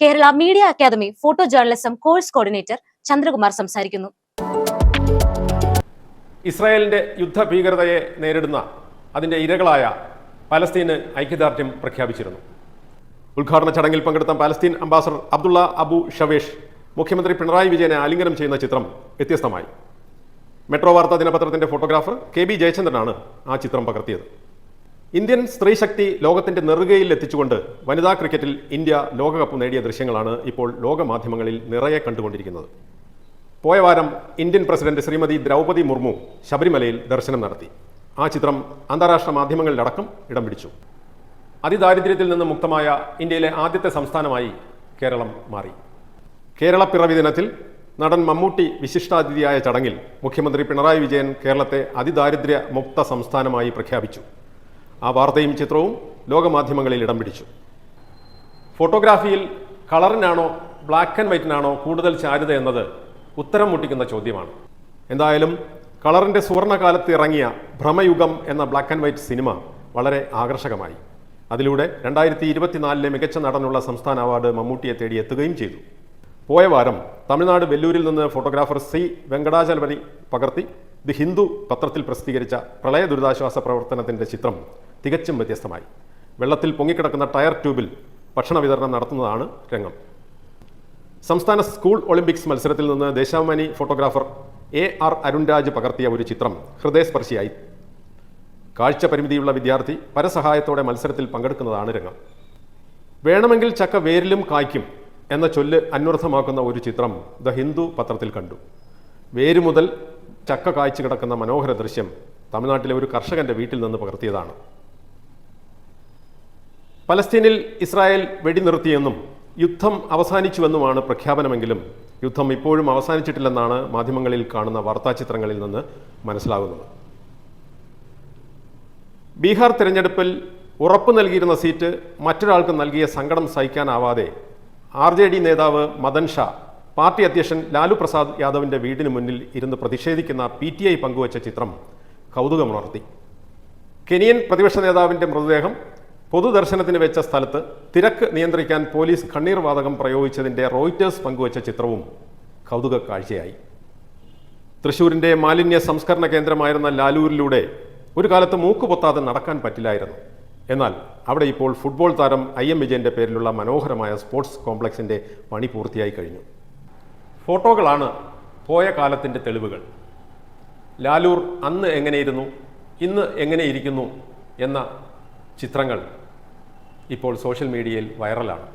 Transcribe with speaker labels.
Speaker 1: Kerala media academy photo journalism course coordinator Chandrakumar സംസാരിക്കുന്നു.
Speaker 2: ഇസ്രായേലിന്റെ യുദ്ധ ഭീകരതയെ നേരിടുന്ന അതിന്റെ ഇരകളായ പലസ്തീന് ഐക്യദാർഢ്യം പ്രഖ്യാപിച്ചിരുന്നു. ഉദ്ഘാടന ചടങ്ങിൽ പങ്കെടുത്ത Palestine ambassador Abdullah Abu Shawesh മുഖ്യമന്ത്രി പിണറായി വിജയനെ ആലിംഗനം ചെയ്യുന്ന ചിത്രം വ്യത്യസ്തമായി. മെട്രോ വാർത്താ ദിനപത്രത്തിന്റെ ഫോട്ടോഗ്രാഫർ കെ ബി ജയചന്ദ്രനാണ് ആ ചിത്രം പകർത്തിയത്. ഇന്ത്യൻ സ്ത്രീശക്തി ലോകത്തിന്റെ നെറുകയിൽ എത്തിച്ചുകൊണ്ട് വനിതാ ക്രിക്കറ്റിൽ ഇന്ത്യ ലോകകപ്പ് നേടിയ ദൃശ്യങ്ങളാണ് ഇപ്പോൾ ലോകമാധ്യമങ്ങളിൽ നിറയെ കണ്ടുകൊണ്ടിരിക്കുന്നത്. പോയ വാരം ഇന്ത്യൻ പ്രസിഡന്റ് ശ്രീമതി ദ്രൗപതി മുർമു ശബരിമലയിൽ ദർശനം നടത്തി. ആ ചിത്രം അന്താരാഷ്ട്ര മാധ്യമങ്ങളിലടക്കം ഇടം പിടിച്ചു. അതിദാരിദ്ര്യത്തിൽ നിന്ന് മുക്തമായ ഇന്ത്യയിലെ ആദ്യത്തെ സംസ്ഥാനമായി കേരളം മാറി. കേരള പിറവി ദിനത്തിൽ നടൻ മമ്മൂട്ടി വിശിഷ്ടാതിഥിയായ ചടങ്ങിൽ മുഖ്യമന്ത്രി പിണറായി വിജയൻ കേരളത്തെ അതിദാരിദ്ര്യ മുക്ത സംസ്ഥാനമായി പ്രഖ്യാപിച്ചു. ആ വാർത്തയും ചിത്രവും ലോകമാധ്യമങ്ങളിൽ ഇടം പിടിച്ചു. ഫോട്ടോഗ്രാഫിയിൽ കളറിനാണോ ബ്ലാക്ക് ആൻഡ് വൈറ്റിനാണോ കൂടുതൽ ചാരുത എന്നത് ഉത്തരം മുട്ടിക്കുന്ന ചോദ്യമാണ്. എന്തായാലും കളറിന്റെ സുവർണകാലത്ത് ഇറങ്ങിയ ഭ്രമയുഗം എന്ന ബ്ലാക്ക് ആൻഡ് വൈറ്റ് സിനിമ വളരെ ആകർഷകമായി. അതിലൂടെ രണ്ടായിരത്തി ഇരുപത്തിനാലിലെ മികച്ച നടനുള്ള സംസ്ഥാന അവാർഡ് മമ്മൂട്ടിയെ തേടി എത്തുകയും ചെയ്തു. പോയ വാരം തമിഴ്നാട് വെല്ലൂരിൽ നിന്ന് ഫോട്ടോഗ്രാഫർ സി വെങ്കടാചലപതി പകർത്തി ദി ഹിന്ദു പത്രത്തിൽ പ്രസിദ്ധീകരിച്ച പ്രളയ ദുരിതാശ്വാസ പ്രവർത്തനത്തിന്റെ ചിത്രം തികച്ചും വ്യത്യസ്തമായി. വെള്ളത്തിൽ പൊങ്ങിക്കിടക്കുന്ന ടയർ ട്യൂബിൽ ഭക്ഷണ വിതരണം നടത്തുന്നതാണ് രംഗം. സംസ്ഥാന സ്കൂൾ ഒളിമ്പിക്സ് മത്സരത്തിൽ നിന്ന് Deshabhimani photographer A R Arunraj പകർത്തിയ ഒരു ചിത്രം ഹൃദയസ്പർശിയായി. കാഴ്ച പരിമിതിയുള്ള വിദ്യാർത്ഥി പരസഹായത്തോടെ മത്സരത്തിൽ പങ്കെടുക്കുന്നതാണ് രംഗം. വേണമെങ്കിൽ ചക്ക വേരിലും കായ്ക്കും എന്ന ചൊല്ല് അന്വർത്ഥമാക്കുന്ന ഒരു ചിത്രം ദ ഹിന്ദു പത്രത്തിൽ കണ്ടു. വേര് മുതൽ ചക്ക കായ്ച്ചു കിടക്കുന്ന മനോഹര ദൃശ്യം തമിഴ്നാട്ടിലെ ഒരു കർഷകന്റെ വീട്ടിൽ നിന്ന് പകർത്തിയതാണ്. പലസ്തീനിൽ ഇസ്രായേൽ വെടിനിർത്തിയെന്നും യുദ്ധം അവസാനിച്ചുവെന്നുമാണ് പ്രഖ്യാപനമെങ്കിലും യുദ്ധം ഇപ്പോഴും അവസാനിച്ചിട്ടില്ലെന്നാണ് മാധ്യമങ്ങളിൽ കാണുന്ന വാർത്താചിത്രങ്ങളിൽ നിന്ന് മനസ്സിലാകുന്നത്. ബീഹാർ തിരഞ്ഞെടുപ്പിൽ ഉറപ്പു നൽകിയിരുന്ന സീറ്റ് മറ്റൊരാൾക്ക് നൽകിയ സങ്കടം സഹിക്കാനാവാതെ ആർ ജെ ഡി നേതാവ് മദൻ ഷാ പാർട്ടി അധ്യക്ഷൻ ലാലു പ്രസാദ് യാദവിന്റെ വീടിന് മുന്നിൽ ഇരുന്ന് പ്രതിഷേധിക്കുന്ന പി ടി ഐ പങ്കുവച്ച ചിത്രം കൗതുകമുണർത്തി. കെനിയൻ പ്രതിപക്ഷ നേതാവിന്റെ മൃതദേഹം പൊതുദർശനത്തിന് വെച്ച സ്ഥലത്ത് തിരക്ക് നിയന്ത്രിക്കാൻ പോലീസ് കണ്ണീർ വാതകം പ്രയോഗിച്ചതിന്റെ റോയിറ്റേഴ്സ് പങ്കുവച്ച ചിത്രവും കൗതുക കാഴ്ചയായി. തൃശൂരിന്റെ മാലിന്യ സംസ്കരണ കേന്ദ്രമായിരുന്ന ലാലൂരിലൂടെ ഒരു കാലത്ത് മൂക്കുപൊത്താതെ നടക്കാൻ പറ്റില്ലായിരുന്നു. എന്നാൽ അവിടെ ഇപ്പോൾ ഫുട്ബോൾ താരം ഐ എം വിജയന്റെ പേരിലുള്ള മനോഹരമായ സ്പോർട്സ് കോംപ്ലക്സിന്റെ പണി പൂർത്തിയായി കഴിഞ്ഞു. ഫോട്ടോകളാണ് പോയ കാലത്തിന്റെ തെളിവുകൾ. ലാലൂർ അന്ന് എങ്ങനെയിരുന്നു ഇന്ന് എങ്ങനെയിരിക്കുന്നു എന്ന ചിത്രങ്ങൾ ഇപ്പോൾ സോഷ്യൽ മീഡിയയിൽ വൈറലാണ്.